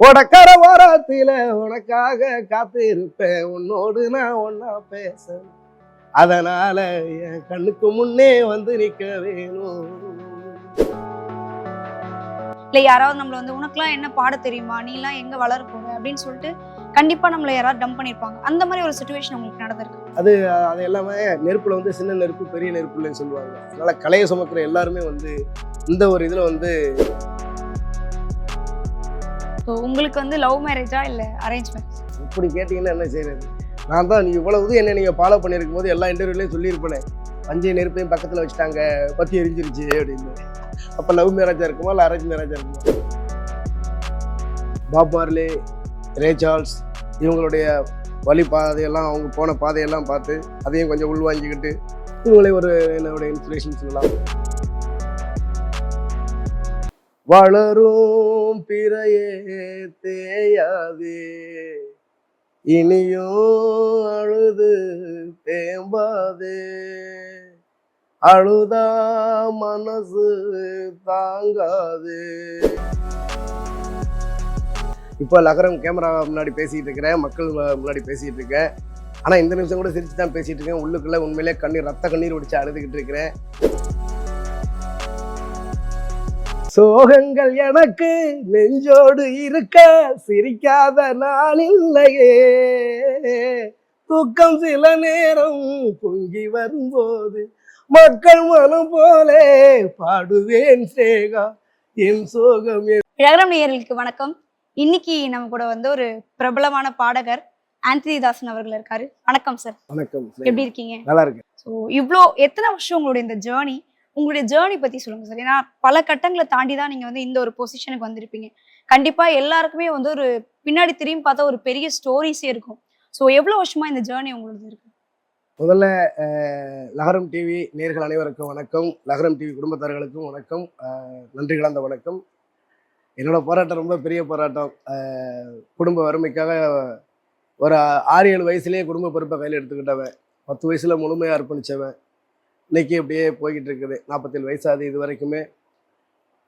உடக்கர ஓரத்தில உனக்காக காத்து இருப்பேன் உன்னோடு நான் ஒன்னா பேச அதனால என் கண்ணுக்கு முன்னே வந்து நிக்க வேணும். இல்ல யாராவது நம்மள வந்து உனக்குலாம் என்ன பாட தெரியுமா? நீ எல்லாம் எங்க வளர போற? அப்படின்னு சொல்லிட்டு கண்டிப்பா நம்மள யாராவது டம்ப் பண்ணிருப்பாங்க. அந்த மாதிரி ஒரு சுச்சுவேஷன் உங்களுக்கு நடந்திருக்கு. அது அது எல்லாமே நெருப்புல வந்து சின்ன நெருப்பு பெரிய நெருப்பு இல்லைன்னு சொல்லுவாங்க. அதனால கலையை சுமக்கிற எல்லாருமே வந்து இந்த ஒரு இதுல வந்து ஸோ உங்களுக்கு வந்து லவ் மேரேஜா இல்ல அரேஞ்ச் மேரேஜ் இப்படி கேட்டீங்கன்னா என்ன செய்யறது நான் தான் நீ இவ்வளவு என்ன நீங்க ஃபாலோ பண்ணியிருக்கும் போது எல்லா இன்டர்வியூலையும் சொல்லியிருப்பேனே. பஞ்சை நெருப்பையும் பக்கத்துல வச்சுட்டாங்க பத்தி எரிஞ்சிருச்சு அப்படின்னு. அப்போ லவ் மேரேஜா இருக்குமா இல்ல அரேஞ்ச் மேரேஜாக இருக்குமா? பாப் மார்லே ரே இவங்களுடைய வழி பாதையெல்லாம் அவங்க போன பாதையெல்லாம் பார்த்து அதையும் கொஞ்சம் உள்வாங்கிக்கிட்டு இவங்களே ஒரு என்னுடைய இன்ஸ்பிரேஷன் சொல்லலாம். வளரும் பிறையே தேயாதே. இனியோ அழுது தேம்பாதே. அழுதா மனசு தாங்காது. இப்போ லகரம் கேமரா முன்னாடி பேசிட்டு இருக்கிறேன் மக்கள் முன்னாடி பேசிட்டு இருக்கேன். ஆனால் இந்த நிமிஷம் கூட சிரிச்சு தான் பேசிட்டு இருக்கேன். உள்ளுக்குள்ளே உண்மையிலே கண்ணீர் ரத்த கண்ணீர் ஒடிச்சு அழுதுகிட்டு இருக்கிறேன். சோகங்கள் எனக்கு நெஞ்சோடு இருக்க சிரிக்காத நாள் இல்லையே. தூக்கம் சில நேரம் பொங்கி வரும்போது மக்கள் மனம் போலே பாடுவேன் சேகா என் சோகம் இழகரம் நேயர்களுக்கு வணக்கம். இன்னைக்கு நம்ம கூட வந்து ஒரு பிரபலமான பாடகர் ஆந்தனி தாசன் அவர்கள் இருக்காரு. வணக்கம் சார். வணக்கம் எப்படி இருக்கீங்க? நல்லா இருக்கு ஸோ இவ்வளோ எத்தனை வருஷம் உங்களுடைய இந்த ஜேர்னி உங்களுடைய ஜேர்னி பத்தி சொல்லுங்க சார் ஏன்னா பல கட்டங்களை தாண்டி தான் நீங்க வந்து இந்த ஒரு பொசிஷனுக்கு வந்திருப்பீங்க. கண்டிப்பா எல்லாருக்குமே வந்து ஒரு பின்னாடி திரும்பி பார்த்தா ஒரு பெரிய ஸ்டோரிஸே இருக்கும். ஸோ எவ்வளோ வருஷமா இந்த ஜேர்னி உங்களுக்கு இருக்கு? முதல்ல லகரம் டிவி நேர்கள் அனைவருக்கும் வணக்கம். லகரம் டிவி குடும்பத்தார்களுக்கும் வணக்கம். நன்றி கலந்த வணக்கம். என்னோட போராட்டம் ரொம்ப பெரிய போராட்டம். குடும்ப வறுமைக்காக ஒரு ஆறு ஏழு வயசுலேயே குடும்ப பொறுப்பை கையில் எடுத்துக்கிட்டவன். பத்து வயசுல முழுமையாக அர்ப்பணிச்சவன். இன்னைக்கு அப்படியே போய்கிட்டு இருக்குது நாற்பத்தேழு வயசாது இது வரைக்குமே.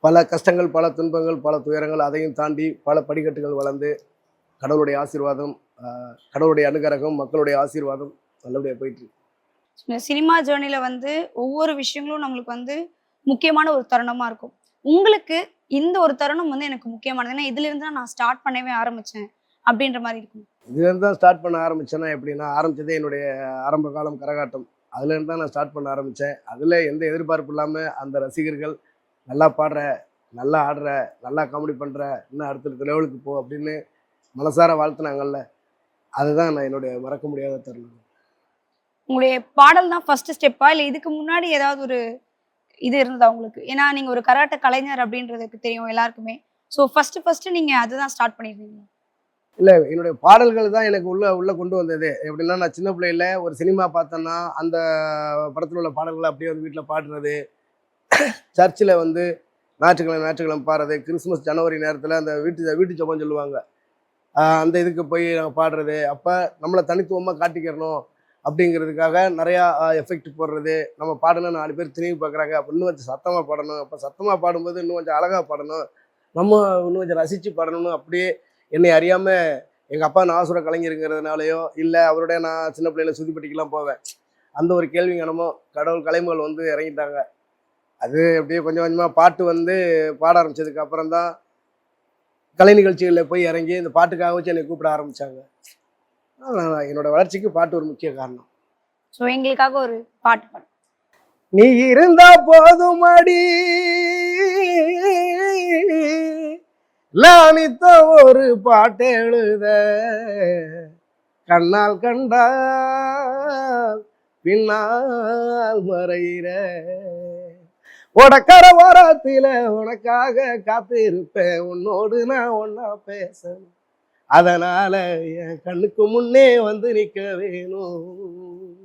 பல கஷ்டங்கள் பல துன்பங்கள் பல துயரங்கள் அதையும் தாண்டி பல படிக்கட்டுகள் வளர்ந்து கடவுளுடைய ஆசீர்வாதம் கடவுளுடைய அனுகிரகம் மக்களுடைய ஆசீர்வாதம் நல்லபடியாக போயிட்டு சினிமா ஜேர்னில வந்து ஒவ்வொரு விஷயங்களும் நம்மளுக்கு வந்து முக்கியமான ஒரு தருணமா இருக்கும். உங்களுக்கு இந்த ஒரு தருணம் வந்து எனக்கு முக்கியமானது. ஏன்னா இதுல இருந்து தான் நான் ஸ்டார்ட் பண்ணவே ஆரம்பிச்சேன் அப்படின்ற மாதிரி இருக்கும். இதுலேருந்து தான் ஸ்டார்ட் பண்ண ஆரம்பிச்சேன்னா எப்படின்னா ஆரம்பிச்சதே என்னுடைய ஆரம்ப காலம் கரகாட்டம். அதுலேருந்து தான் நான் ஸ்டார்ட் பண்ண ஆரம்பித்தேன் அதில் எந்த எதிர்பார்ப்பு இல்லாமல் அந்த ரசிகர்கள் நல்லா பாடுற நல்லா ஆடுற நல்லா காமெடி பண்ணுற இன்னும் அடுத்தடுத்த லெவலுக்கு போ அப்படின்னு மனசார வாழ்த்துனாங்கல்ல அதுதான் நான் என்னுடைய மறக்க முடியாத தருணம். உங்களுடைய பாடல் தான் ஃபர்ஸ்ட் ஸ்டெப்பா இல்லை இதுக்கு முன்னாடி ஏதாவது ஒரு இது இருந்ததா உங்களுக்கு? ஏன்னா நீங்கள் ஒரு கராட்ட கலைஞர் அப்படின்றதுக்கு தெரியும் எல்லாருக்குமே. ஸோ ஃபர்ஸ்ட் ஃபர்ஸ்ட் நீங்கள் அதுதான் ஸ்டார்ட் பண்ணியிருந்தீங்க இல்லை என்னுடைய பாடல்கள் தான் எனக்கு உள்ளே உள்ளே கொண்டு வந்தது. எப்படின்னா நான் சின்ன பிள்ளையில ஒரு சினிமா பார்த்தேன்னா அந்த படத்தில் உள்ள பாடல்களை அப்படியே வந்து வீட்டில் பாடுறது. சர்ச்சில் வந்து ஞாயிற்றுக்கிழமை ஞாயிற்றுக்கிழமை பாடுறது. கிறிஸ்மஸ் ஜனவரி நேரத்தில் அந்த வீட்டு வீட்டு ஜபம் சொல்லுவாங்க. அந்த இதுக்கு போய் நாங்கள் பாடுறது. அப்போ நம்மளை தனித்துவமாக காட்டிக்கிறணும் அப்படிங்கிறதுக்காக நிறையா எஃபெக்ட் போடுறது. நம்ம பாடணும் நாலு பேர் திரும்பி பார்க்குறாங்க. அப்போ இன்னும் கொஞ்சம் சத்தமாக பாடணும். அப்போ சத்தமாக பாடும்போது இன்னும் கொஞ்சம் அழகாக பாடணும். நம்ம இன்னும் கொஞ்சம் ரசித்து பாடணும்னு அப்படியே என்னை அறியாமல் எங்கள் அப்பா நாசுர கலைஞருங்கிறதுனாலயோ இல்லை அவரோட நான் சின்ன பிள்ளையில சுதிப்பட்டிக்கெல்லாம் போவேன். அந்த ஒரு கேள்வி கணமோ கடவுள் கலைமகள் வந்து இறங்கிட்டாங்க. அது அப்படியே கொஞ்சம் கொஞ்சமாக பாட்டு வந்து பாட ஆரம்பிச்சதுக்கு அப்புறம் தான் கலை நிகழ்ச்சிகளில் போய் இறங்கி இந்த பாட்டுக்காக வச்சு என்னை கூப்பிட ஆரம்பிச்சாங்க. அதான் என்னோட வளர்ச்சிக்கு பாட்டு ஒரு முக்கிய காரணம். ஸோ எங்களுக்காக ஒரு பாட்டு பாடு. நீ இருந்தா போதும் அடி. லாலித்த ஒரு பாட்டு எழுத. கண்ணால் கண்டால் பின்னால் மறையிற. உடக்கர ஓரத்தில உனக்காக காத்திருப்பேன். உன்னோடு நான் ஒன்னா பேசணும். அதனால என் கண்ணுக்கு முன்னே வந்து நிக்க வேணும்.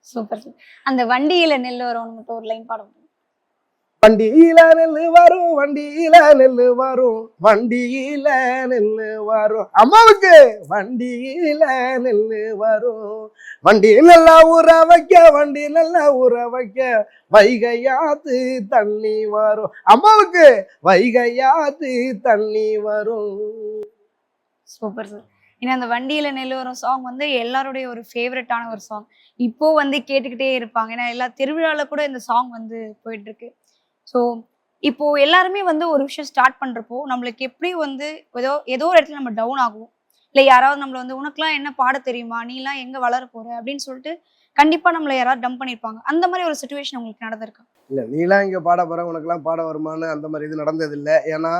சூப்பர் அந்த வண்டியில நெல் வரும் மட்டும் ஒரு லைன் பாடம் வண்டியில நெல்லு வரும் வண்டியில நெல்லு வரும் வண்டியில நெல்லு வரும். அம்மாவுக்கு வண்டியில நெல்லு வரும். வண்டி நல்லா ஊற வைக்க வண்டி நல்லா ஊற வைக்க வைகையாத்து தண்ணி வரும். அம்மாவுக்கு வைகையாத்து தண்ணி வரும். சூப்பர் சார் ஏன்னா அந்த வண்டியில நெல் வரும் சாங் வந்து எல்லாருடைய ஒரு ஃபேவரட்டான ஒரு சாங் இப்போ வந்து கேட்டுக்கிட்டே இருப்பாங்க. ஏன்னா எல்லா திருவிழாவில் கூட இந்த சாங் வந்து போயிட்டு இருக்கு. ஸோ இப்போ எல்லாருமே வந்து ஒரு விஷயம் ஸ்டார்ட் பண்றப்போ நம்மளுக்கு எப்படி வந்து ஏதோ ஏதோ ஒரு இடத்துல நம்ம டவுன் ஆகும் இல்லை யாராவது நம்மளை வந்து உனக்குலாம் என்ன பாட தெரியுமா? நீலாம் எங்க வளர போற? அப்படின்னு சொல்லிட்டு கண்டிப்பா நம்மளை யாராவது டம்ப் பண்ணிருப்பாங்க. அந்த மாதிரி ஒரு சுச்சுவேஷன் உங்களுக்கு நடந்திருக்கா? இல்லை நீலாம் இங்கே பாட போகிற உனக்குலாம் பாட வருமான்னு அந்த மாதிரி இது நடந்ததில்லை. ஏன்னா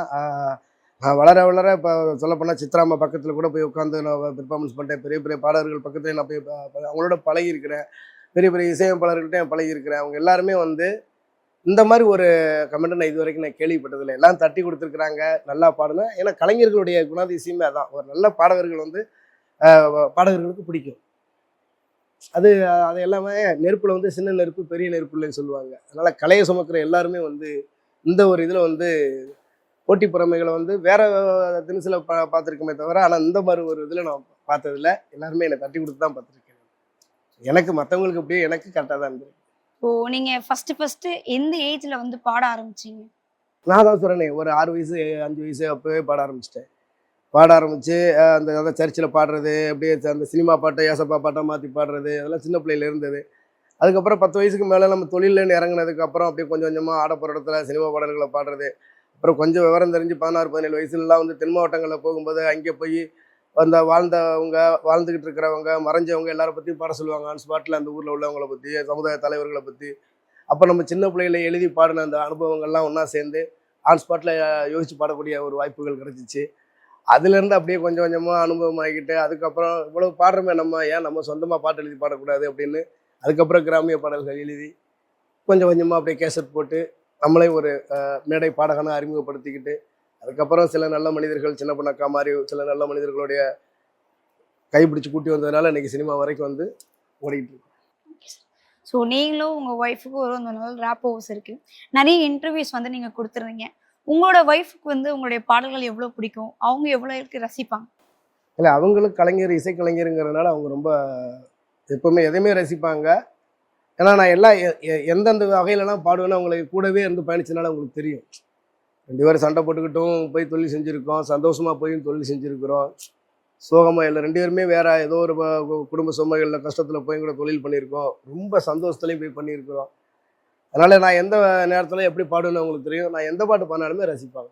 நான் வளர வளர இப்போ சொல்லப்போனால் சித்ராமா பக்கத்தில் கூட போய் உட்காந்து நான் பெர்ஃபார்மன்ஸ் பண்ணிட்டேன். பெரிய பெரிய பாடகர்கள் பக்கத்துல நான் போய் அவங்களோட பழகியிருக்கிறேன். பெரிய பெரிய இசையமைப்பாளர்கள்ட்ட பழகியிருக்கிறேன். அவங்க எல்லாருமே வந்து இந்த மாதிரி ஒரு கமெண்ட்டை நான் இது வரைக்கும் நான் கேள்விப்பட்டதில்லை. எல்லாம் தட்டி கொடுத்துருக்குறாங்க நல்லா பாடுனா ஏன்னா கலைஞர்களுடைய குணாதிசயமே அதான். ஒரு நல்ல பாடகர்கள் வந்து பாடகர்களுக்கு பிடிக்கும். அது அது எல்லாமே நெருப்பில் வந்து சின்ன நெருப்பு பெரிய நெருப்பு இல்லைன்னு சொல்லுவாங்க. அதனால் கலையை சுமக்கிற எல்லாருமே வந்து இந்த ஒரு இதில் வந்து போட்டி பொறாமைகளை வந்து வேற தினசில் பா பார்த்துருக்கமே தவிர ஆனால் இந்த மாதிரி ஒரு இதில் நான் பார்த்ததில்ல. எல்லாருமே என்னை தட்டி கொடுத்து தான் பார்த்துருக்கேன். எனக்கு மற்றவங்களுக்கு அப்படியே எனக்கு கரெக்டாக தான் இருந்திருக்கு. ஓ நீங்க ஃபர்ஸ்ட் ஃபர்ஸ்ட் எந்த ஏஜ்ல வந்து பாட ஆரம்பிச்சீங்க? நான் தான் சொல்கிறேனே ஒரு ஆறு வயசு அஞ்சு வயசு அப்போவே பாட ஆரம்பிச்சிட்டேன். பாட ஆரம்பித்து அந்த அதான் சர்ச்சில் பாடுறது அப்படியே அந்த சினிமா பாட்டை ஏசப்பா பாட்டை மாற்றி பாடுறது அதெல்லாம் சின்ன பிள்ளையில இருந்தது. அதுக்கப்புறம் பத்து வயசுக்கு மேலே நம்ம தொழிலில் இறங்குனதுக்கு அப்புறம் அப்படியே கொஞ்சம் கொஞ்சமாக ஆடப்போகிற இடத்துல சினிமா பாடல்களை பாடுறது. அப்புறம் கொஞ்சம் விவரம் தெரிஞ்சு பதினாறு பதினேழு வயசுலலாம் வந்து தென் மாவட்டங்களில் போகும்போது அங்கே போய் அந்த வாழ்ந்தவங்க வாழ்ந்துக்கிட்டு இருக்கிறவங்க மறைஞ்சவங்க எல்லாரை பற்றியும் பாட சொல்லுவாங்க ஆன் ஸ்பாட்டில் அந்த ஊரில் உள்ளவங்களை பற்றி சமுதாய தலைவர்களை பற்றி அப்போ நம்ம சின்ன பிள்ளையில எழுதி பாடின அந்த அனுபவங்கள்லாம் ஒன்றா சேர்ந்து ஆன் ஸ்பாட்டில் யோசித்து பாடக்கூடிய ஒரு வாய்ப்புகள் கிடைச்சிச்சு. அதுலேருந்து அப்படியே கொஞ்சம் கொஞ்சமாக அனுபவம் ஆகிக்கிட்டு அதுக்கப்புறம் இவ்வளோ பாடுறோமே நம்ம ஏன் நம்ம சொந்தமாக பாட்டு எழுதி பாடக்கூடாது அப்படின்னு அதுக்கப்புறம் கிராமிய பாடல்கள் எழுதி கொஞ்சம் கொஞ்சமாக அப்படியே கேசட் போட்டு நம்மளே ஒரு மேடை பாடகனை அறிமுகப்படுத்திக்கிட்டு அதுக்கப்புறம் சில நல்ல மனிதர்கள் சின்ன பண்ணக்கா மாதிரி சில நல்ல மனிதர்களுடைய கைப்பிடிச்சு கூட்டி வந்ததுனால இன்னைக்கு சினிமா வரைக்கும் வந்து ஓடிக்கிட்டு இருக்கு. ஸோ நீங்களும் உங்க ஒய்ஃபுக்கும் ஒரு நல்ல ரேப் ஹவுஸ் இருக்கு. நிறைய இன்டர்வியூஸ் வந்து நீங்க கொடுத்துருந்தீங்க. உங்களோட ஒய்ஃபுக்கு வந்து உங்களுடைய பாடல்கள் எவ்வளவு பிடிக்கும்? அவங்க எவ்வளவு ரசிப்பாங்க? இல்லை அவங்களும் கலைஞர் இசைக்கலைஞருங்கிறதுனால அவங்க ரொம்ப எப்பவுமே எதையுமே ரசிப்பாங்க. ஏன்னா நான் எல்லாம் எந்தெந்த வகையிலலாம் பாடுவேன்னு அவங்களுக்கு கூடவே இருந்து பயணிச்சனால அவங்களுக்கு தெரியும். ரெண்டு பேரும் சண்டை போட்டுக்கிட்டும் போய் தொழில் செஞ்சுருக்கோம். சந்தோஷமாக போயும் தொழில் செஞ்சுருக்கிறோம். சோகமாக இல்லை ரெண்டு பேருமே வேற ஏதோ ஒரு குடும்ப சுமைகளில் கஷ்டத்தில் போய் கூட தொழில் பண்ணியிருக்கோம். ரொம்ப சந்தோஷத்துலையும் போய் பண்ணியிருக்கிறோம். அதனால் நான் எந்த நேரத்தில் எப்படி பாடுவேன்னு அவங்களுக்கு தெரியும். நான் எந்த பாட்டு பாடினாலுமே ரசிப்பாங்க.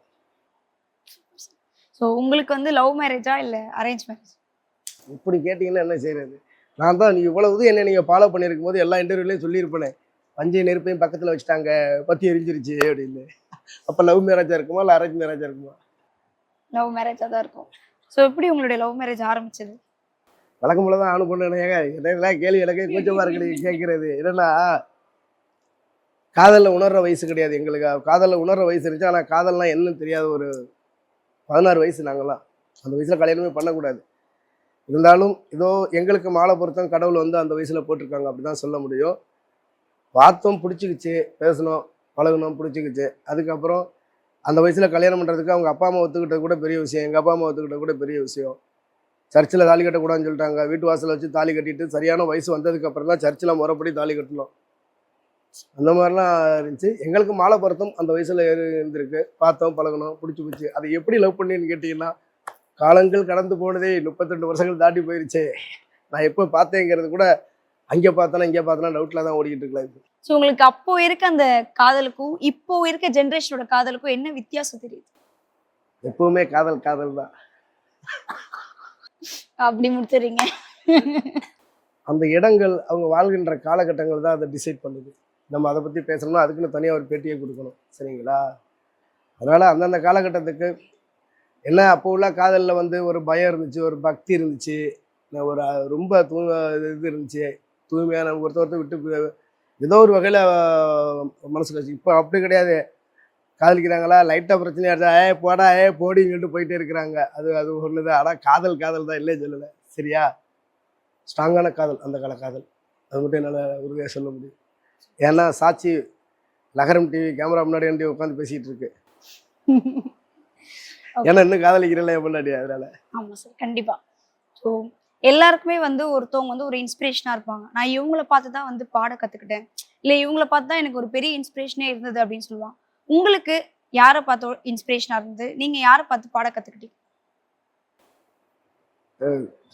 ஸோ உங்களுக்கு வந்து லவ் மேரேஜா இல்ல அரேஞ்ச் மேரேஜ் இப்படி கேட்டிங்கன்னா என்ன செய்யறது நான் தான் நீ இவ்வளவு என்ன நீங்கள் ஃபாலோ பண்ணியிருக்கும் போது எல்லா இன்டர்வியூலையும் சொல்லியிருப்பேனே. பஞ்சை நெருப்பையும் பக்கத்தில் வச்சுட்டாங்க பத்தி எரிஞ்சிருச்சு அப்படின்னு. அப்போ லவ் மேரேஜாக இருக்குமா இல்லை அரேஞ்ச் மேரேஜாக இருக்குமா? லவ் மேரேஜா தான் இருக்கும். ஸோ எப்படி உங்களுடைய லவ் மேரேஜ் ஆரம்பிச்சது? வழக்கம் போல தான் ஆணு பொண்ணு ஏங்க கேள்வி எனக்கே கூச்சமாக இருக்கு கேட்குறது என்னன்னா காதலில் உணர்ற வயசு கிடையாது எங்களுக்கு. காதலில் உணர்ற வயசு இருந்துச்சு ஆனால் காதல்னா என்னன்னு தெரியாத ஒரு பதினாறு வயசு நாங்கள்லாம் அந்த வயசில் கல்யாணமே பண்ணக்கூடாது. இருந்தாலும் ஏதோ எங்களுக்கு மாலை பொருத்தம் கடவுள் வந்து அந்த வயசில் போட்டிருக்காங்க அப்படி தான் சொல்ல முடியும். பார்த்தோம் பிடிச்சிக்கிச்சு பேசணும். பழகணும் பிடிச்சிக்கிச்சு. அதுக்கப்புறம் அந்த வயசில் கல்யாணம் பண்ணுறதுக்கு அவங்க அப்பா அம்மா ஒத்துக்கிட்டது கூட பெரிய விஷயம். எங்கள் அப்பா அம்மா ஒத்துக்கிட்டது கூட பெரிய விஷயம். சர்ச்சில் தாலி கட்டக்கூடாதுன்னு சொல்லிட்டாங்க. வீட்டு வாசலில் வச்சு தாலி கட்டிட்டு சரியான வயசு வந்ததுக்கப்புறம் தான் சர்ச்சில் முறைப்படி தாலி கட்டணும் அந்த மாதிரிலாம் இருந்துச்சு. எங்களுக்கு மாலை பொருத்தம் அந்த வயசில் இருந்திருக்கு. பார்த்தோம் பழகணும் பிடிச்சி பிடிச்சி அதை எப்படி லவ் பண்ணின்னு கேட்டிங்கன்னா காலங்கள் கடந்து போனதே முப்பத்தெண்டு வருஷங்கள் தாண்டி போயிருச்சு. நான் எப்போ பார்த்தேங்கிறது கூட அங்கே பார்த்தனா இங்கே பார்த்தனா டவுட்டில் தான் ஓடிக்கிட்டு இருக்கலாம் ஸோ உங்களுக்கு அப்போ இருக்க அந்த காதலுக்கும் இப்போ இருக்க ஜென்ரேஷனோட காதலுக்கும் என்ன வித்தியாசம் தெரியுது? எப்பவுமே காதல் காதல் தான். அப்படி முடிச்சிடுறீங்க. அந்த இடங்கள் அவங்க வாழ்கின்ற காலகட்டங்கள் தான் அதை டிசைட் பண்ணுது. நம்ம அதை பற்றி பேசணும்னா அதுக்குன்னு தனியாக ஒரு பேட்டியே கொடுக்கணும். சரிங்களா? அதனால் அந்தந்த காலகட்டத்துக்கு என்ன அப்போ உள்ள காதலில் வந்து ஒரு பயம் இருந்துச்சு ஒரு பக்தி இருந்துச்சு ஒரு ரொம்ப தூ இது இருந்துச்சு தூய்மையான ஒருத்த ஒருத்தர் விட்டு ஏதோ ஒரு வகையில் மனசுக்கு வச்சு. இப்போ அப்படி கிடையாது. காதலிக்கிறாங்களா? லைட்டாக பிரச்சனையா இருந்தா ஏ போடா ஏ போடின்னு சொல்லிட்டு போயிட்டே இருக்கிறாங்க. அது அது ஒன்று தான் ஆனால் காதல் காதல் தான் இல்லையே சொல்லலை. சரியா? ஸ்ட்ராங்கான காதல் அந்த கால காதல். அது மட்டும் என்னால் உறுதியாக சொல்ல முடியும். ஏன்னா சாட்சி லகரம் டிவி கேமரா முன்னாடி வந்து உட்காந்து பேசிகிட்டு இருக்கு. ஏன்னா இன்னும் காதலிக்கிறல முன்னாடி அதனால. ஆமா சார் கண்டிப்பா. ஸோ எல்லாருக்குமே வந்து ஒருத்தவங்க வந்து ஒரு இன்ஸ்பிரேஷனாக இருப்பாங்க. நான் இவங்கள பார்த்து தான் வந்து பாட கற்றுக்கிட்டேன் இல்லை இவங்கள பார்த்து தான் எனக்கு ஒரு பெரிய இன்ஸ்பிரேஷனே இருந்தது அப்படின்னு சொல்லுவாங்க. உங்களுக்கு யாரை பார்த்து இன்ஸ்பிரேஷனாக இருந்தது? நீங்கள் யாரை பார்த்து பாட கற்றுக்கிட்டீங்க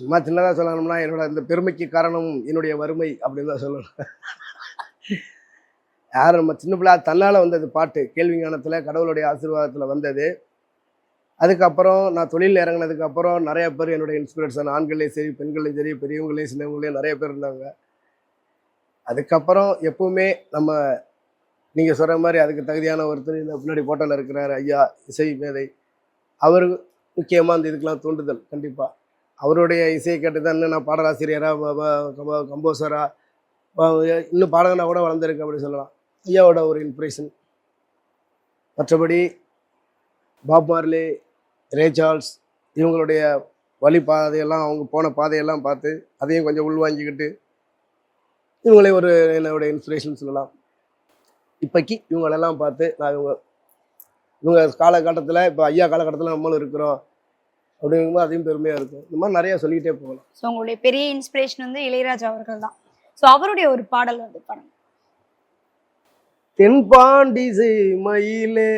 சும்மா சின்னதாக சொல்லணும்னா என்னோட இந்த பெருமைக்கு காரணம் என்னுடைய வறுமை அப்படின்னு தான் சொல்லணும். யார் நம்ம சின்ன பிள்ளை தன்னால் வந்தது பாட்டு கேள்வி ஞானத்தில் கடவுளுடைய ஆசீர்வாதத்தில் வந்தது. அதுக்கப்புறம் நான் தொழிலில் இறங்கினதுக்கப்புறம் நிறைய பேர் என்னுடைய இன்ஸ்பிரேஷன் ஆண்களையும் சரி பெண்களையும் சரி பெரியவங்களையும் சின்னவங்களையும் நிறைய பேர் இருந்தாங்க. அதுக்கப்புறம் எப்பவுமே நம்ம நீங்கள் சொல்கிற மாதிரி அதுக்கு தகுதியான ஒருத்தர் இந்த பின்னாடி போட்டோவில் இருக்கிறார் ஐயா இசை மேதை. அவர் முக்கியமாக இந்த இதுக்கெலாம் தூண்டுதல் கண்டிப்பாக அவருடைய இசையை கேட்டு தான் இன்னும் நான் பாடலாசிரியராக கம்போசராக இன்னும் பாடகனாக கூட வளர்ந்துருக்கு அப்படி சொல்லலாம். ஐயாவோட ஒரு இன்ஸ்பிரேஷன் மற்றபடி பாப் மார்லி ரே சார்ல்ஸ் இவங்களுடைய வழி பாதையெல்லாம் அவங்க போன பாதையெல்லாம் பார்த்து அதையும் கொஞ்சம் உள்வாங்கிக்கிட்டு இவங்களே ஒரு என்னோட இன்ஸ்பிரேஷன் சொல்லலாம். இப்போக்கி இவங்களெல்லாம் பார்த்து நான் இவங்க இவங்க காலகட்டத்தில் இப்போ ஐயா காலகட்டத்தில் நம்மளும் இருக்கிறோம் அப்படிங்கும்போது அதையும் பெருமையாக இருக்கும். இந்த மாதிரி நிறையா சொல்லிக்கிட்டே போகலாம். ஸோ உங்களுடைய பெரிய இன்ஸ்பிரேஷன் வந்து இளையராஜா அவர்கள் தான். ஸோ அவருடைய ஒரு பாடல் வந்து பாருங்க. தென்பாண்டி மயிலே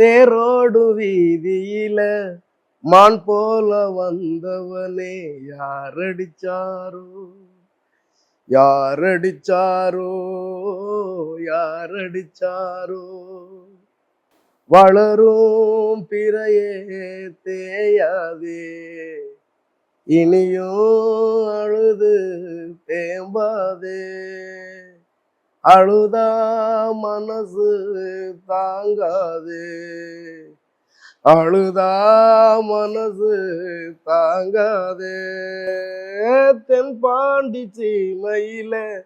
தேரோடு வீதியில மான் போல வந்தவனே யாரடிச்சாரோ? யாரடிச்சாரோ? யாரடிச்சாரோ? வளரும் பிறையே தேயாதே இனியும் அழுது தேம்பாதே. அழுதா மனசு தாங்காது. அழுதா மனசு தாங்காது. தென்பாண்டி சீமையில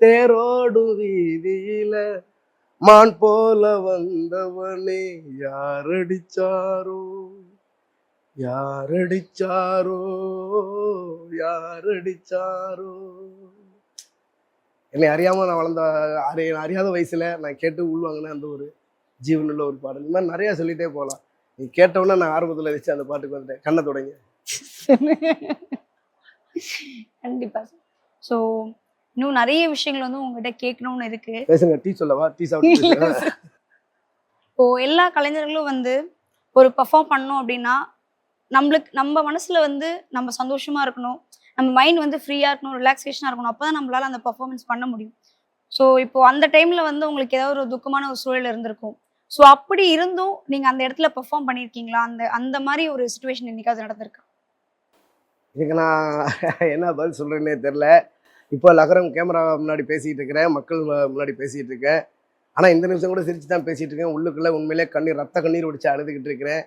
தேரோடு வீதியில மான் போல வந்தவனே யாரடிச்சாரோ? யாரடிச்சாரோ? யாரடிச்சாரோ? என்னை அறியாம நான் வளர்ந்த அறி அறியாத வயசுல நான் கேட்டு உள்வாங்கின அந்த ஒரு ஜீவனுள்ள ஒரு பாடல். இந்த மாதிரி நிறைய சொல்லிட்டே போகலாம். நீ கேட்டவுடனே நான் ஆர்வத்தில் வச்சு அந்த பாட்டுக்கு வந்துட்டேன். கண்ணை தொடங்கி. கண்டிப்பா. ஸோ இன்னும் நிறைய விஷயங்கள் வந்து உங்ககிட்ட கேட்கணும்னு இருக்கு. பேசுங்க. டீ சொல்லவா? டீ சாப்பிட்டு இப்போ எல்லா கலைஞர்களும் வந்து ஒரு பெர்ஃபார்ம் பண்ணோம் அப்படின்னா நம்மளுக்கு நம்ம மனசுல வந்து நம்ம சந்தோஷமா இருக்கணும். நம்ம மைண்ட் வந்து ஃப்ரீயாக இருக்கணும் ரிலாக்ஸேஷனாக இருக்கணும். அப்போ தான் நம்மளால் அந்த பர்ஃபார்மன்ஸ் பண்ண முடியும். ஸோ இப்போ அந்த டைமில் வந்து உங்களுக்கு ஏதாவது ஒரு துக்கமான ஒரு சூழல் இருந்திருக்கும். ஸோ அப்படி இருந்தும் நீங்கள் அந்த இடத்துல பெர்ஃபார்ம் பண்ணியிருக்கீங்களா அந்த அந்த மாதிரி ஒரு சுச்சுவேஷன் என்னைக்காவது நடந்திருக்கா? இதுக்கு நான் என்ன பதில் சொல்கிறேன்னே தெரில இப்போ லகரம் கேமரா முன்னாடி பேசிகிட்டு இருக்கிறேன் மக்கள் முன்னாடி பேசிகிட்டு இருக்கேன். ஆனால் இந்த நிமிஷம் கூட சிரிச்சு தான் பேசிகிட்டு இருக்கேன். உள்ளுக்குள்ளே உண்மையிலே கண்ணீர் ரத்த கண்ணீர் வடித்து அழுதுகிட்டு இருக்கிறேன்.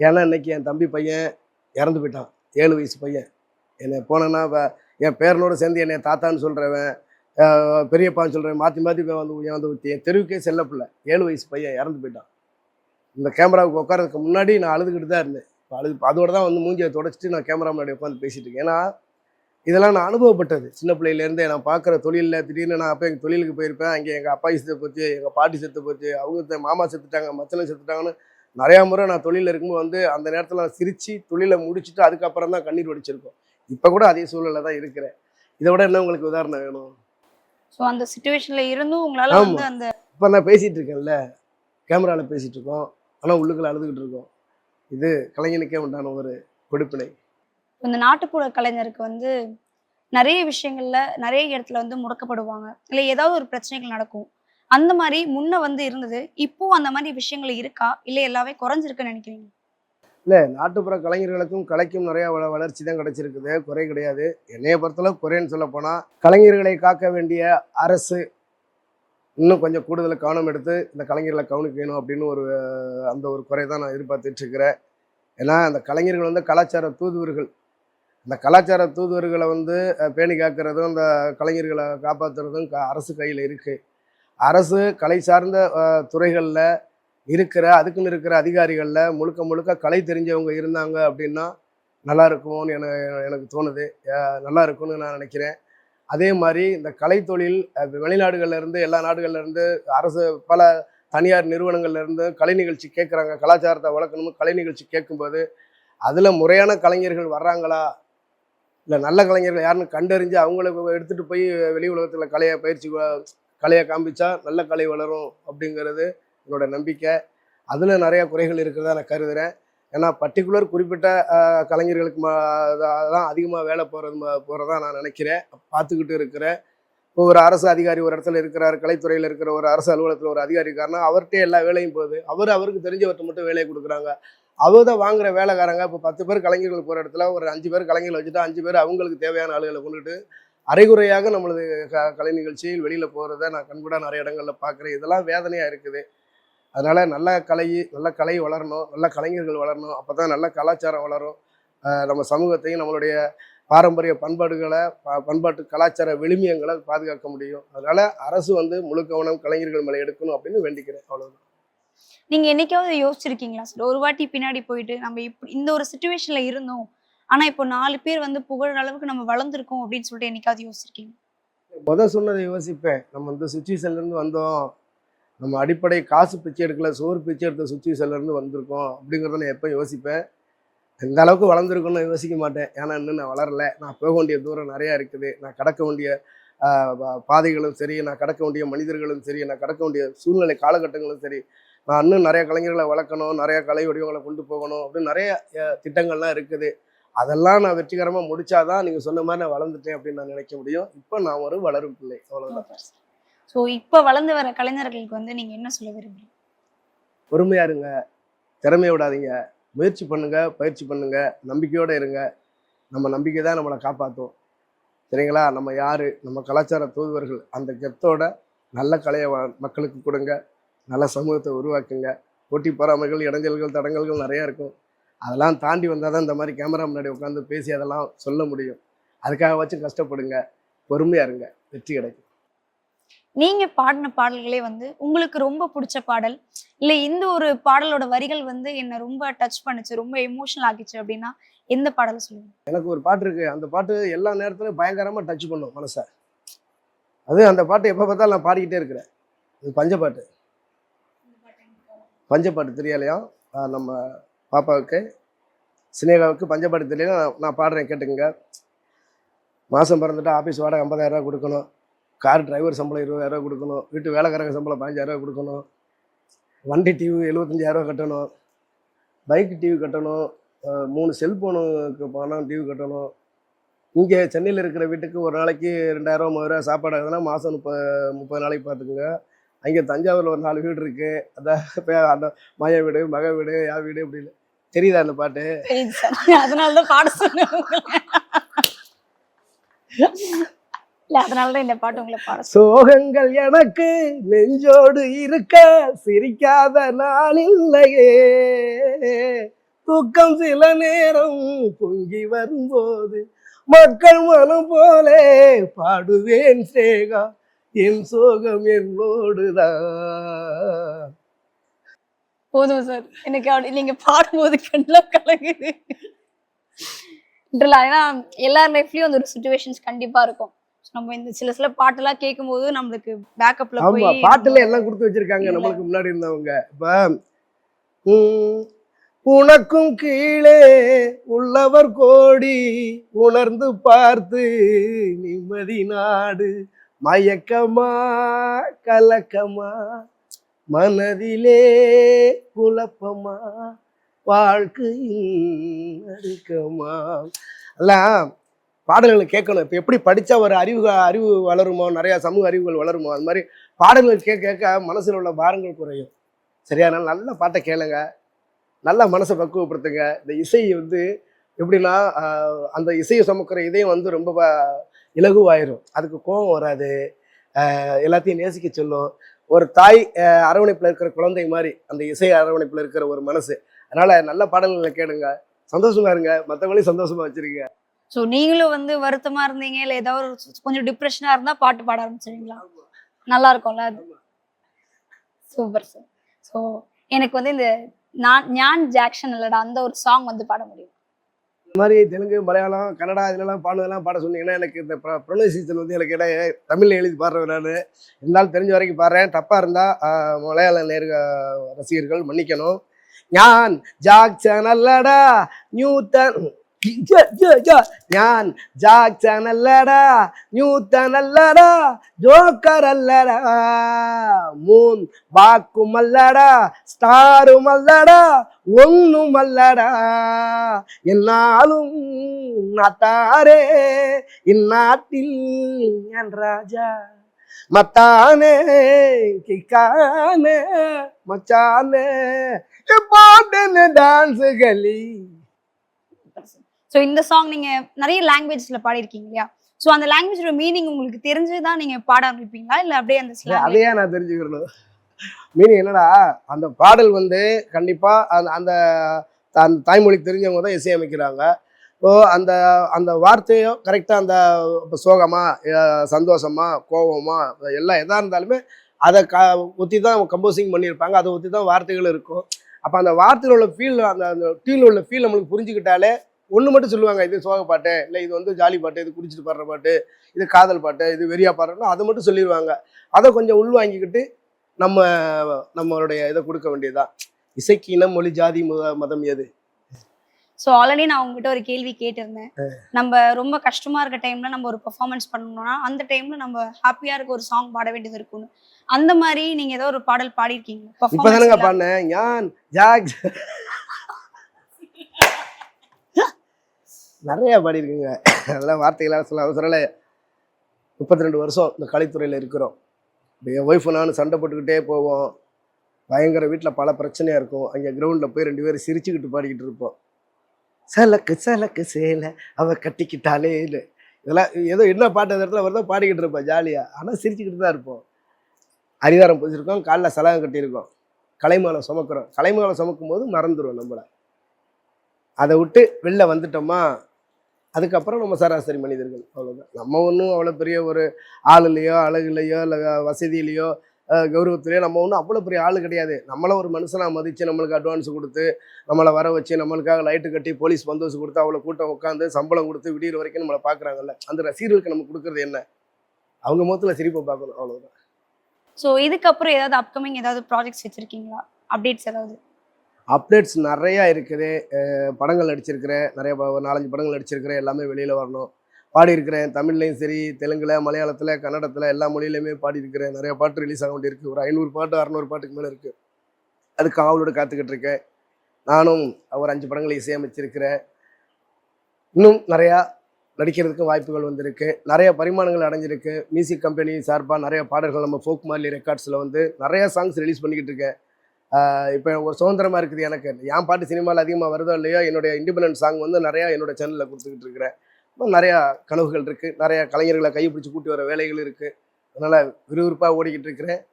ஏன்னா இன்னைக்கு என் தம்பி பையன் இறந்து போயிட்டான். ஏழு வயசு பையன். என்னை போனேன்னா இப்போ என் பேரனோட சேர்ந்து என்னை தாத்தான்னு சொல்கிறவன் பெரியப்பான்னு சொல்கிறேன் மாற்றி மாற்றி வந்து என் வந்து என் தெருவுக்கே செல்ல பிள்ளை. ஏழு வயசு பையன் இறந்து போயிட்டான். இந்த கேமராவுக்கு உட்காரதுக்கு முன்னாடி நான் அழுதுகிட்டு தான் இருந்தேன். இப்போ அழுது அதோட தான் வந்து மூஞ்சியை தொடச்சிட்டு நான் கேமரா முன்னாடி உட்காந்து பேசிட்டு இருக்கேன். ஏன்னா இதெல்லாம் நான் அனுபவப்பட்டது. சின்ன பிள்ளையிலேருந்தே நான் பார்க்குற தொழிலில் திடீர்னு நான் அப்போ எங்கள் தொழிலுக்கு போயிருப்பேன். அங்கே எங்கள் அப்பா செத்து போச்சு எங்கள் பாட்டி செத்து போச்சு அவங்க மாமா செத்துட்டாங்க மச்சனை செத்துட்டாங்கன்னு நிறையா முறை நான் தொழிலில் இருக்கும்போது வந்து அந்த நேரத்தில் நான் சிரித்து தொழிலை முடிச்சுட்டு அதுக்கப்புறம் தான் கண்ணீர் வடிச்சிருக்கோம். இப்போ கூட அதே சூழ்நிலை தான் இருக்கிறேன். இதை விட என்ன உங்களுக்கு உதாரணம் வேணும்? ஸோ அந்த சுச்சுவேஷன்ல இருந்தும் உங்களால. வந்து அந்த இப்போ நான் பேசிகிட்டு இருக்கேன்ல கேமராவில் பேசிகிட்டு இருக்கோம். ஆனால் உள்ளுக்குள்ள அழுதுகிட்டு இருக்கோம். இது கலைஞனுக்கே உண்டான ஒரு கொடுப்பினை. இந்த நாட்டுப்புற கலைஞருக்கு வந்து நிறைய விஷயங்கள்ல நிறைய இடத்துல வந்து முடக்கப்படுவாங்க. இல்ல ஏதாவது ஒரு பிரச்சனைகள் நடக்கும். அந்த மாதிரி முன்ன வந்து இருந்தது. இப்போ அந்த மாதிரி விஷயங்கள் இருக்கா? இல்ல எல்லாமே குறைஞ்சிருக்குன்னு நினைக்கிறீங்க? இல்லை நாட்டுப்புற கலைஞர்களுக்கும் கலைக்கும் நிறையா வள வளர்ச்சி தான் கிடைச்சிருக்குது. குறை கிடையாது. என்னைய பொறுத்தளவு குறைன்னு சொல்லப்போனால் கலைஞர்களை காக்க வேண்டிய அரசு இன்னும் கொஞ்சம் கூடுதல் கவனம் எடுத்து இந்த கலைஞர்களை கவனிக்கணும் அப்படின்னு ஒரு அந்த ஒரு குறை தான் நான் எதிர்பார்த்துட்ருக்கிறேன் ஏன்னா அந்த கலைஞர்கள் வந்து கலாச்சார தூதுவர்கள். அந்த கலாச்சார தூதுவர்களை வந்து பேணி காக்கிறதும் அந்த கலைஞர்களை காப்பாற்றுறதும் க அரசு கையில் இருக்குது அரசு கலை சார்ந்த துறைகளில் இருக்கிற அதுக்குன்னு இருக்கிற அதிகாரிகளில் முழுக்க முழுக்க கலை தெரிஞ்சவங்க இருந்தாங்க அப்படின்னா நல்லா இருக்குமோன்னு என எனக்கு தோணுது. நல்லா இருக்கும்னு நான் நினைக்கிறேன். அதே மாதிரி இந்த கலைத்தொழில் வெளிநாடுகள்லேருந்து எல்லா நாடுகள்லேருந்து அரசு பல தனியார் நிறுவனங்கள்லேருந்து கலை நிகழ்ச்சி கேட்குறாங்க கலாச்சாரத்தை வளர்க்கணும்னு கலை நிகழ்ச்சி கேட்கும்போது அதில் முறையான கலைஞர்கள் வர்றாங்களா? இல்லை நல்ல கலைஞர்கள் யாருன்னு கண்டறிஞ்சு அவங்களுக்கு எடுத்துகிட்டு போய் வெளி உலகத்தில் கலையை பயிற்சி கலையை காமிச்சா நல்ல கலை வளரும் அப்படிங்கிறது என்னோட நம்பிக்கை அதில் நிறையா குறைகள் இருக்கிறதா நான் கருதுகிறேன் ஏன்னா பர்டிகுலர் குறிப்பிட்ட கலைஞர்களுக்கு தான் தான் அதிகமாக வேலை போகிறது போகிறதா நான் நினைக்கிறேன். பார்த்துக்கிட்டு இருக்கிறேன். இப்போ ஒரு அரசு அதிகாரி ஒரு இடத்துல இருக்கிறார் கலைத்துறையில் இருக்கிற ஒரு அரசு அலுவலகத்தில் ஒரு அதிகாரி இருக்காருன்னா அவர்கிட்ட எல்லா வேலையும் போகுது. அவர் அவருக்கு தெரிஞ்சவர்கிட்ட மட்டும் வேலையை கொடுக்குறாங்க. அவர் தான் வாங்குற வேலைக்காரங்க இப்போ பத்து பேர் கலைஞர்கள் போகிற இடத்துல ஒரு அஞ்சு பேர் கலைஞர்கள் வச்சுட்டு அஞ்சு பேர் அவங்களுக்கு தேவையான ஆளுகளை கொண்டுட்டு அரைகுறையாக நம்மளது க கலை நிகழ்ச்சியில் வெளியில் போகிறத நான் கண்பட நிறைய இடங்களில் பார்க்குறேன். இதெல்லாம் வேதனையாக இருக்குது. அதனால் நல்ல கலை நல்ல கலை வளரணும் நல்ல கலைஞர்கள் வளரணும். அப்போ தான் நல்ல கலாச்சாரம் வளரும். நம்ம சமூகத்தையும் நம்மளுடைய பாரம்பரிய பண்பாடுகளை பண்பாட்டு கலாச்சார விழுமியங்களை பாதுகாக்க முடியும். அதனால் அரசு வந்து முழு கவனம் கலைஞர்கள் மேலே எடுக்கணும் அப்படின்னு வேண்டிக்கிறேன். அவ்வளோதான் நீங்க என்னைக்காவது யோசிச்சிருக்கீங்களா சார்? ஒரு வாட்டி பின்னாடி போயிட்டு நம்ம இப்படி இந்த ஒரு சுச்சுவேஷன்ல இருந்தோம். ஆனா இப்போ நாலு பேர் வந்து புகழ் அளவுக்கு நம்ம வளர்ந்துருக்கோம் அப்படின்னு சொல்லிட்டு என்னைக்காவது யோசிச்சிருக்கீங்க முத சொன்னதை யோசிப்பேன். நம்ம இந்த சுச்சுவேஷன்லேருந்து வந்தோம். நம்ம அடிப்படை காசு பிச்சை எடுக்கல சோறு பிச்சை எடுத்த சுச்சுவேஷன்லேருந்து வந்திருக்கோம் அப்படிங்கிறத நான் எப்போ யோசிப்பேன்? எந்த அளவுக்கு வளர்ந்துருக்குன்னு யோசிக்க மாட்டேன். ஏன்னா இன்னும் நான் வளரல. நான் போக வேண்டிய தூரம் நிறையா இருக்குது. நான் கடக்க வேண்டிய பா- பாதைகளும் சரி நான் கடக்க வேண்டிய மனிதர்களும் சரி நான் கடக்க வேண்டிய சூழ்நிலை காலகட்டங்களும் சரி நான் இன்னும் நிறைய கலைஞர்களை வளர்க்கணும் நிறைய கலை வடிவங்களை கொண்டு போகணும் அப்படின்னு நிறைய திட்டங்கள்லாம் இருக்குது. அதெல்லாம் நான் வெற்றிகரமாக முடிச்சாதான் நீங்கள் சொன்ன மாதிரி நான் வளர்ந்துட்டேன் அப்படின்னு நான் நினைக்க முடியும். இப்போ நான் ஒரு வளரும் பிள்ளை. அவ்வளோதான் ஸோ இப்போ வளர்ந்து வர கலைஞர்களுக்கு வந்து நீங்கள் என்ன சொல்ல விரும்புறீங்க? பொறுமையாக இருங்க. திறமைய விடாதீங்க. முயற்சி பண்ணுங்க பயிற்சி பண்ணுங்க நம்பிக்கையோட இருங்க. நம்ம நம்பிக்கை தான் நம்மளை காப்பாற்றும் சரிங்களா? நம்ம யார்? நம்ம கலாச்சார தூதுவர்கள் அந்த கெத்தோட நல்ல கலையை மக்களுக்கு கொடுங்க. நல்ல சமூகத்தை உருவாக்குங்க. போட்டி பொறாமைகள் இடைஞ்சல்கள் தடங்கல்கள் நிறையா இருக்கும். அதெல்லாம் தாண்டி வந்தால் தான் இந்த மாதிரி கேமரா முன்னாடி உட்காந்து பேசி அதெல்லாம் சொல்ல முடியும். அதுக்காகவாச்சும் கஷ்டப்படுங்க. பொறுமையா இருங்க. வெற்றி கிடைக்கும். நீங்க பாடின பாடல்களே வந்து உங்களுக்கு ரொம்ப பிடிச்ச பாடல். இல்ல இந்த ஒரு பாடலோட வரிகள் வந்து என்ன ரொம்ப டச் பண்ணுச்சு ரொம்ப எமோஷனல் ஆகிச்சு அப்படின்னா எந்த பாடல் சொல்லுங்க எனக்கு ஒரு பாட்டு இருக்கு. அந்த பாட்டு எல்லா நேரத்துலையும் பயங்கரமா டச் பண்ணும் மனசை. அது அந்த பாட்டு எப்போ பார்த்தாலும் நான் பாடிக்கிட்டே இருக்கிறேன். இது பஞ்சப்பாட்டு பஞ்சப்பாட்டு தெரியலையா? நம்ம பாப்பாவுக்கு சினேகாவுக்கு பஞ்சப்பாட்டு தெரியல நான் நான் பாடுறேன் கேட்டுக்கங்க. மாதம் பிறந்துட்டு ஆஃபீஸ் வாடகை ஐம்பதாயிரம் ரூபா கொடுக்கணும். கார் டிரைவர் சம்பளம் இருபதாயிரம் கொடுக்கணும். வீட்டு வேலைக்காரங்க சம்பளம் பதினஞ்சாயிரம் கொடுக்கணும். வண்டி டிவி எழுபத்தஞ்சாயிரம் கட்டணும். பைக் டிவி கட்டணும். மூணு செல்ஃபோனுக்கு பணம் டிவி கட்டணும். இங்கே சென்னையில் இருக்கிற வீட்டுக்கு ஒரு நாளைக்கு ரெண்டாயிரம் மூவாயிரம் சாப்பாடு ஆகுதுன்னா மாதம் முப்பது முப்பது நாளைக்கு பார்த்துக்குங்க அங்கே தஞ்சாவூரில் ஒரு நாலு வீடு இருக்குது அதான் இப்போ அந்த மாயா வீடு மக வீடு யா வீடு அப்படின்னு தெரியுதா அந்த பாட்டு? அதனாலதான் பாட சொன்னேன் இல்ல அதனாலதான் இந்த பாட்டு உங்களை பாட சொன்னேன். சோகங்கள் எனக்கு நெஞ்சோடு இருக்க சிரிக்காத நாளில்லையே தூக்கம் சில நேரம் பொங்கி வரும்போது மக்கள் மனம் போலே பாடுவேன் சேகா என் சோகம் என்னோடுதான். போதும் சார் எனக்கு அப்படி நீங்க பாடும்போது கண்ணில் கலங்குது. ஏன்னா எல்லார் லைஃப்லயும் அந்த ஒரு சுச்சுவேஷன்ஸ் கண்டிப்பா இருக்கும். நம்ம இந்த சில சில பாட்டெல்லாம் கேட்கும்போது நம்மளுக்கு பேக்கப்ல போய் பாட்டுல எல்லாம் கொடுத்து வச்சிருக்காங்க. நம்மளுக்கு முன்னாடி இருந்தவங்க இப்ப உனக்கும் கீழே உள்ளவர் கோடி உணர்ந்து பார்த்து நிம்மதி நாடு மயக்கமா கலக்கமா மனதிலே குழப்பமா வாழ்க்கையின் நடுக்கமா எல்லாம் பாடல்களை கேட்கணும். இப்போ எப்படி படித்தா ஒரு அறிவு அறிவு வளருமோ நிறையா சமூக அறிவுகள் வளருமோ அது மாதிரி பாடல்கள் கேட்க கேட்க மனசில் உள்ள பாரங்கள் குறையும். சரியா? நல்ல பாட்டை கேளுங்க. நல்ல மனசை பக்குவப்படுத்துங்க. இந்த இசை வந்து எப்படின்னா அந்த இசையை சுமக்கிற இதயம் வந்து ரொம்ப இலகுவாயிரும். அதுக்கு கோபம் வராது. எல்லாத்தையும் நேசிக்க சொல்லும். ஒரு தாய் அரவணைப்பில் இருக்கிற குழந்தை மாதிரி அந்த இசை அரவணைப்பில் இருக்கிற ஒரு மனசு. அதனால் நல்ல பாடல்களை கேளுங்க. சந்தோஷமா இருங்க. மற்றவங்களையும் சந்தோஷமா வச்சிருங்க. ஸோ நீங்களும் வந்து வருத்தமா இருந்தீங்க இல்ல ஏதாவது ஒரு கொஞ்சம் டிப்ரெஷனா இருந்தா பாட்டு பாட ஆரம்பிச்சிருவீங்களா? நல்லா இருக்கும்ல? அது சூப்பர் சார் ஸோ எனக்கு வந்து இந்த நான் ஞான் ஜாக்சன் இல்லடா அந்த ஒரு சாங் வந்து பாட முடியும். இந்த மாதிரி தெலுங்கு மலையாளம் கன்னடா இதெல்லாம் பாடுனதெல்லாம் பாட சொன்னீங்கன்னா எனக்கு இந்த ப்ரொனன்சியேஷன் வந்து எனக்கு இட தமிழில் எழுதி பாடுறேன் நான். இருந்தாலும் தெரிஞ்ச வரைக்கும் பாடுறேன். தப்பாக இருந்தால் மலையாள நேரு ரசிகர்கள் மன்னிக்கணும். ஞான் ஜாக்சன் அல்லடா நியூட்டன் ഞാൻ ജാക്സൺ അല്ലടാ ന്യൂട്ടൺ അല്ലടാ ജോക്കർ അല്ലടാ മൂൻ വാക്കുമല്ലടാ സ്റ്റാറുമല്ലടാ ഒന്നുമല്ലടാ എന്നാലും നാട്ടാരേ ഇന്നാട്ടിൽ ഞാൻ രാജ മത്താനേ കിക്കാനേ മച്ചാനേ പാട്ടിന് ഡാൻസ് കളി ஸோ இந்த சாங் நீங்க நிறைய லாங்குவேஜ்ல பாடியிருக்கீங்க இல்லையா? ஸோ அந்த லாங்குவேஜோட மீனிங் உங்களுக்கு தெரிஞ்சுதான் நீங்க பாட ஆரம்பிப்பீங்களா? இல்ல அப்படியே அந்த அதையே நான் தெரிஞ்சுக்கிறேன் மீனிங் என்னடா அந்த பாடல் வந்து கண்டிப்பா அந்த அந்த அந்த தாய்மொழி தெரிஞ்சவங்க தான் இசையமைக்கிறாங்க. ஸோ அந்த அந்த வார்த்தையோ கரெக்டாக அந்த இப்போ சோகமா சந்தோஷமா கோபமா எல்லாம் எதாக இருந்தாலுமே அதை க ஒத்தி தான் கம்போசிங் பண்ணியிருப்பாங்க. அதை ஒத்தி தான் வார்த்தைகள் இருக்கும். அப்போ அந்த வார்த்தையில் உள்ள ஃபீல் அந்த அந்த டீல் உள்ள ஃபீல் நம்மளுக்கு புரிஞ்சுக்கிட்டாலே ஒன்று மட்டும் சொல்லுவாங்க இது சோக பாட்டு இல்லை இது வந்து ஜாலி பாட்டு இது குடிச்சிட்டு பாடுற பாட்டு இது காதல் பாட்டு இது வெறியா பாடுறோம்னா அதை மட்டும் சொல்லிடுவாங்க அதை கொஞ்சம் உள்வாங்கிக்கிட்டு நம்ம நம்மளுடைய இதை கொடுக்க வேண்டியதுதான். இசைக்கு இனம் மொழி ஜாதி முத மதம் எது? ஸோ ஆல்ரெடி நான் உங்ககிட்ட ஒரு கேள்வி கேட்டிருந்தேன். நம்ம ரொம்ப கஷ்டமா இருக்க டைம்ல நம்ம ஒரு பெர்ஃபார்மன்ஸ் பண்ணணும்னா அந்த டைம்ல நம்ம ஹாப்பியா இருக்க ஒரு சாங் பாட வேண்டியது இருக்கும்னு. அந்த மாதிரி நீங்க ஏதோ ஒரு பாடல் பாடியிருக்கீங்க இப்பதானங்க பாடினேன். ஞான் ஜாக். நிறையா பாடியிருக்குங்க. அதெல்லாம் வார்த்தைகளால் சொல்ல அவசரம் முப்பத்தி ரெண்டு வருஷம் இந்த கலைத்துறையில் இருக்கிறோம். என் ஒய்ஃபு நானும் சண்டை போட்டுக்கிட்டே போவோம். பயங்கர வீட்டில் பல பிரச்சனையாக இருக்கும். அங்கே கிரவுண்டில் போய் ரெண்டு பேரும் சிரிச்சுக்கிட்டு பாடிக்கிட்டு இருப்போம். சலக்கு சலக்கு சேலை அவள் கட்டிக்கிட்டாலே இல்லை. இதெல்லாம் ஏதோ என்ன பாட்டு அந்த இடத்துல வருதோ பாடிக்கிட்டு இருப்போம் ஜாலியாக ஆனால் சிரிச்சுக்கிட்டு தான் இருப்போம். அரிதாரம் பூசிருக்கோம் காலில் சலகம் கட்டியிருக்கோம். கலைமாலை சுமக்கிறோம். கலைமாலை சுமக்கும் போது மறந்துடும் நம்மளை. அதை விட்டு வெளில வந்துட்டோமா? அதுக்கப்புறம் நம்ம சராசரி மனிதர்கள் அவ்வளோதான் நம்ம ஒன்றும் அவ்வளோ பெரிய ஒரு ஆளுலையோ அழகுலையோ இல்லை வசதியிலையோ கௌரவத்துலையோ நம்ம ஒன்றும் அவ்வளோ பெரிய ஆள் கிடையாது. நம்மளை ஒரு மனுஷனாக மதித்து நம்மளுக்கு அட்வான்ஸ் கொடுத்து நம்மளை வர வச்சு நம்மளுக்காக லைட்டு கட்டி போலீஸ் பந்தோபஸ்து கொடுத்து அவ்வளோ கூட்டம் உட்காந்து சம்பளம் கொடுத்து விடியிற வரைக்கும் நம்மளை பார்க்குறாங்கல்ல அந்த ரசிகர்களுக்கு நம்ம கொடுக்குறது என்ன? அவங்க முகத்தில் சிரிப்பை பார்க்கணும் அவ்வளோதான் ஸோ இதுக்கப்புறம் ஏதாவது அப்கமிங் ஏதாவது ப்ராஜெக்ட்ஸ் வச்சிருக்கீங்களா? அப்டேட்ஸ் ஏதாவது? அப்டேட்ஸ் நிறையா இருக்குது. படங்கள் நடிச்சிருக்கிறேன். நிறைய நாலஞ்சு படங்கள் நடிச்சிருக்கிறேன். எல்லாமே வெளியில் வரணும். பாடியிருக்கிறேன். தமிழ்லையும் சரி தெலுங்குல மலையாளத்தில் கன்னடத்தில் எல்லா மொழியிலையுமே பாடியிருக்கிறேன். நிறைய பாட்டு ரிலீஸ் ஆக வேண்டியிருக்கு ஒரு ஐநூறு பாட்டு அறநூறு பாட்டுக்கு மேலே இருக்குது அதுக்கு ஆவலோடு காத்துக்கிட்டு இருக்கேன். நானும் ஒரு அஞ்சு படங்களை இசையமைச்சிருக்கிறேன். இன்னும் நிறையா நடிக்கிறதுக்கு வாய்ப்புகள் வந்திருக்கு. நிறைய பரிமாணங்கள் அடைஞ்சிருக்கு. மியூசிக் கம்பெனி சார்பாக நிறைய பாடல்கள் நம்ம ஃபோக் மாதிரி ரெக்கார்ட்ஸில் வந்து நிறையா சாங்ஸ் ரிலீஸ் பண்ணிக்கிட்டு இருக்கேன். இப்போ ஒரு சுதந்திரமா இருக்குது எனக்கு. என் பாட்டு சினிமாவில் அதிகமாக வருதோ இல்லையோ என்னுடைய இண்டிபெண்டன்ஸ் சாங் வந்து நிறையா என்னோட சேனலில் கொடுத்துக்கிட்டு இருக்கிறேன். நிறையா கனவுகள் இருக்குது நிறையா கலைஞர்களை கைப்பிடிச்சு கூட்டி வர வேலைகள் இருக்குது அதனால் விறுவிறுப்பாக ஓடிக்கிட்டு இருக்கிறேன்.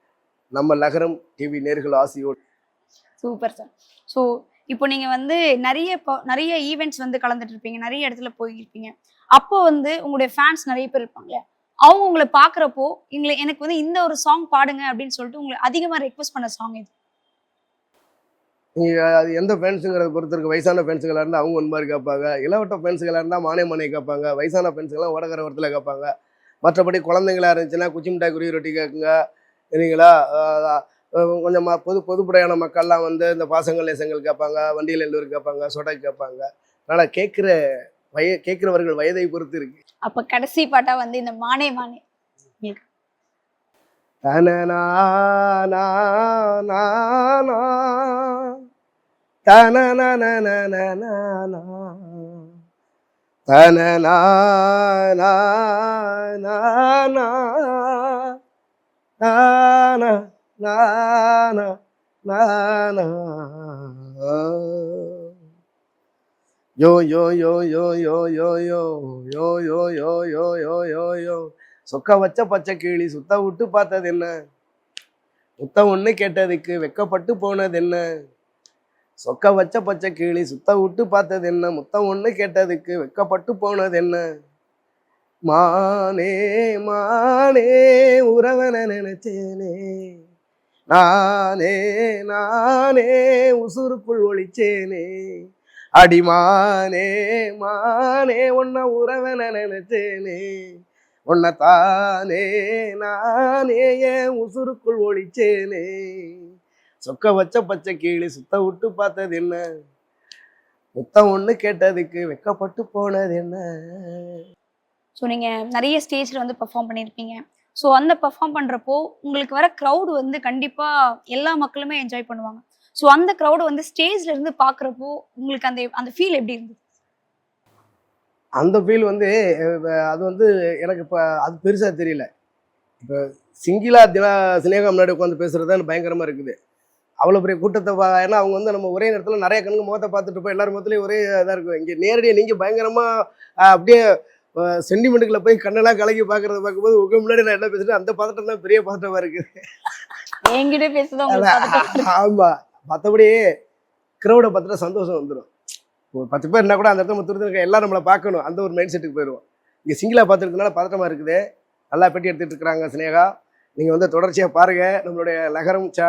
நம்ம லகரம் டிவி நேர்கள் ஆசையோடு. Super sir. ஸோ இப்போ நீங்கள் வந்து நிறைய இப்போ- நிறைய ஈவெண்ட்ஸ் வந்து கலந்துட்டு இருப்பீங்க. நிறைய இடத்துல போயிருப்பீங்க. அப்போ வந்து உங்களுடைய ஃபேன்ஸ் நிறைய பேர் இருப்பாங்க. அவங்க உங்களை பார்க்குறப்போ எங்களை எனக்கு வந்து இந்த ஒரு சாங் பாடுங்க அப்படின்னு சொல்லிட்டு உங்களை அதிகமாக ரெக்வஸ்ட் பண்ண சாங் இது அது எந்த ஃபேன்ஸுங்கிறத பொறுத்து இருக்கு? வயசான ஃபேன்ஸுகளாக இருந்தால் அவங்க ஒன்று மாதிரி கேட்பாங்க? இளவட்ட ஃபேன்ஸுகளாக இருந்தால் மானே மானே கேட்பாங்க. வயசான ஃபேன்ஸுகள்லாம் ஓடகரவரத்தில் கேட்பாங்க. மற்றபடி குழந்தைங்களா இருந்துச்சுன்னா குச்சி மிட்டாய் குருவி ரொட்டி கேட்குங்க. சரிங்களா? கொஞ்சம் பொது பொதுப்படையான மக்கள்லாம் வந்து இந்த பாசங்கள் நேசங்கள் கேட்பாங்க. வண்டியில் எல்லோரும் கேட்பாங்க. சொடை கேட்பாங்க. அதனால் கேட்குற வய கேட்குறவர்கள் வயதை பொறுத்து இருக்கு. அப்ப கடைசி பாட்டா வந்து இந்த மானே மானே. தனநானா யோ யோ யோ யோ யோ யோ யோ யோ யோ யோ யோ யோ யோ யோ சொக்க வச்ச பச்சை கிளி சுத்த விட்டு பார்த்தது என்ன முத்தம் ஒண்ணு கேட்டதுக்கு வெக்கப்பட்டு போனது என்ன சொக்க வச்ச பச்சை கிளி சுத்த விட்டு பார்த்தது என்ன? முத்தம் ஒன்று கேட்டதுக்கு வெக்கப்பட்டு போனது என்ன? மானே மானே உறவன நினைச்சேனே. நானே நானே உசுருக்குள் ஒளிச்சேனே. அடிமானே மானே உன்னை உறவன நினைச்சேனே. உன்னை தானே நானே என் உசுருக்குள் ஒளிச்சேனே. சொக்க வச்ச பச்சை கீழே சுத்த விட்டு பார்த்தது என்ன? முத்தம் ஒண்ணு கேட்டதுக்கு வெக்கப்பட்டு போனது என்ன? ஸோ நீங்க நிறைய ஸ்டேஜ்ல வந்து பெர்ஃபார்ம் பண்ணியிருப்பீங்க ஸோ அந்த பெர்ஃபார்ம் பண்றப்போ உங்களுக்கு வர க்ரௌடு வந்து கண்டிப்பா எல்லா மக்களுமே என்ஜாய் பண்ணுவாங்க. ஸோ அந்த க்ரௌடு வந்து ஸ்டேஜ்ல இருந்து பாக்குறப்போ உங்களுக்கு அந்த அந்த ஃபீல் எப்படி இருந்தது? அந்த ஃபீல் வந்து அது வந்து எனக்கு இப்போ அது பெருசாக தெரியல. இப்போ சிங்கிளா தினா சினேகா முன்னாடி உட்காந்து பேசுறது தான் பயங்கரமாக இருக்குது. அவ்வளோ பெரிய கூட்டத்தை பா ஏன்னா அவங்க வந்து நம்ம ஒரே நேரத்தில் நிறைய கண்ணுக்கு முகத்தை பார்த்துட்டு இருப்போம் எல்லாரும் முகத்துலேயும் ஒரே இதாக இருக்கும். இங்கே நேரடியாக நீங்கள் பயங்கரமாக அப்படியே சென்டிமெண்ட்டுக்குள்ள போய் கண்ணெல்லாம் கலக்கி பார்க்கறத பார்க்கும்போது உங்க முன்னாடி நான் என்ன பேசுறேன் அந்த பதட்டம் தான் பெரிய பதட்டமா இருக்குது என்கிட்ட பேசுறது உங்களுக்கு பதட்டம். ஆமா. மற்றபடி க்ரௌடை பார்த்துட்டா சந்தோஷம் வந்துடும் ஒரு பத்து பேர் இருந்தால் கூட அந்த இடத்துல முத்து இருக்க எல்லாரும் நம்மளை பார்க்கணும். அந்த ஒரு மைண்ட் செட்டுக்கு போயிடுவோம் இங்கே சிங்கிளாக பார்த்துருக்கனால பதட்டமாக இருக்குது. நல்லா பெட்டி எடுத்துகிட்டு இருக்கிறாங்க சினேகா. நீங்கள் வந்து தொடர்ச்சியாக பாருங்கள் நம்மளுடைய லகரம் சே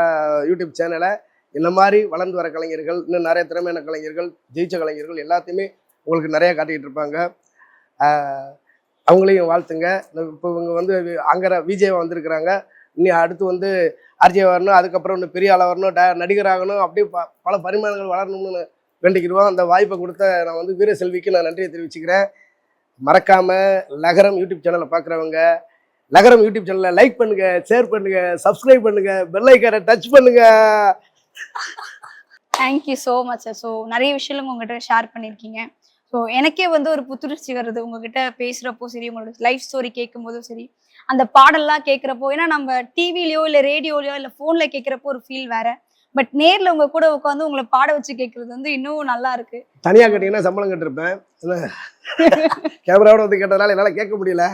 யூடியூப் சேனலை இந்த மாதிரி வளர்ந்து வர கலைஞர்கள் இன்னும் நிறைய திறமையான கலைஞர்கள் ஜெயிச்ச கலைஞர்கள் எல்லாத்தையுமே உங்களுக்கு நிறையா காட்டிக்கிட்டு இருப்பாங்க. அவங்களையும் வாழ்த்துங்க. இப்போ இவங்க வந்து அங்கே விஜய் வந்திருக்கிறாங்க. இன்னும் அடுத்து வந்து ஆர்ஜே வரணும் அதுக்கப்புறம் இன்னும் பெரிய ஆளாக வரணும் ட நடிகர் ஆகணும் அப்படியே ப பல பரிமாணங்கள் வளரணும்னு வேண்டிக்கிடுவோம் அந்த வாய்ப்பை கொடுத்த நான் வந்து வீரசெல்விக்கு நான் நன்றியை தெரிவிச்சுக்கிறேன். மறக்காமல் லகரம் யூடியூப் சேனலை பார்க்குறவங்க லகரம் யூடியூப் சேனலை லைக் பண்ணுங்க ஷேர் பண்ணுங்க சப்ஸ்கிரைப் பண்ணுங்க பெல் ஐக்கானை டச் பண்ணுங்க. Thank you so much sir so நிறைய விஷயங்கள் உங்ககிட்ட ஷேர் பண்ணியிருக்கீங்க. ஸோ எனக்கே வந்து ஒரு புத்துணர்ச்சி வருது உங்ககிட்ட பேசுகிறப்போ சரி உங்களோட லைஃப் ஸ்டோரி கேட்கும் போதும் சரி. அந்த பாடல்லாம் கேட்குறப்போ ஏன்னா நம்ம டிவிலையோ இல்லை ரேடியோலையோ இல்லை ஃபோனில் கேட்குறப்போ ஒரு ஃபீல் வேற. பட் நேரில் உங்க கூட உட்காந்து உங்களை பாட வச்சு கேட்குறது வந்து இன்னும் நல்லா இருக்கு. தனியாக கேட்டிங்கன்னா சம்பளம் கட்டிருப்பேன். கேமராவோட வந்து கேட்டதுனால என்னால் கேட்க முடியல.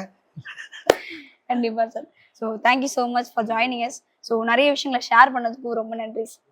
கண்டிப்பாக sir. So thank you so much for joining yes so நிறைய விஷயங்களை ஷேர் பண்ணதுக்கு ரொம்ப நன்றி சார்.